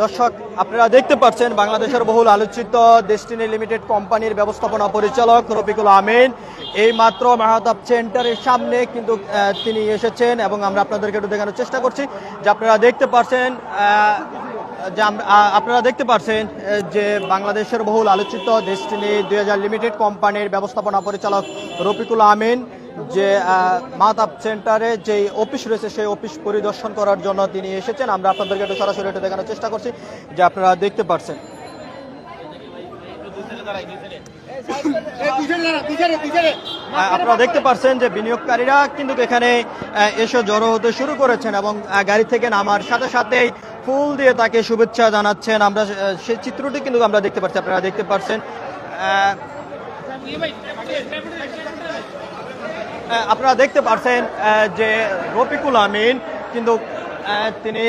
দর্শক, আপনারা দেখতে পাচ্ছেন বাংলাদেশের বহুল আলোচিত ডেস্টিনি লিমিটেড কোম্পানির ব্যবস্থাপনা পরিচালক রফিকুল আমিন। এই মাত্র মাহাতাব সেন্টারের সামনে কিন্তু তিনি এসেছেন এবং আমরা আপনাদেরকে একটু দেখানোর চেষ্টা করছি যে আপনারা দেখতে পাচ্ছেন যে আপনারা দেখতে পাচ্ছেন যে বাংলাদেশের বহুল আলোচিত ডেস্টিনি দুই লিমিটেড কোম্পানির ব্যবস্থাপনা পরিচালক রফিকুল আমিন। যে আহ, মাহতাব সেন্টারে যে অফিস রয়েছে সেই অফিস পরিদর্শন করার জন্য তিনি এসেছেন। আমরা আপনাদেরকে একটু সরাসরি একটু দেখানোর চেষ্টা করছি যে আপনারা দেখতে পাচ্ছেন আপনারা দেখতে পাচ্ছেন যে বিনিয়োগকারীরা কিন্তু এখানে এসে জড়ো হতে শুরু করেছেন এবং গাড়ি থেকে নামার সাথে সাথেই ফুল দিয়ে তাকে শুভেচ্ছা জানাচ্ছেন। আমরা সেই চিত্রটি কিন্তু আমরা দেখতে পাচ্ছি আপনারা দেখতে পাচ্ছেন আপনারা দেখতে পাচ্ছেন যে রফিকুল আমিন কিন্তু তিনি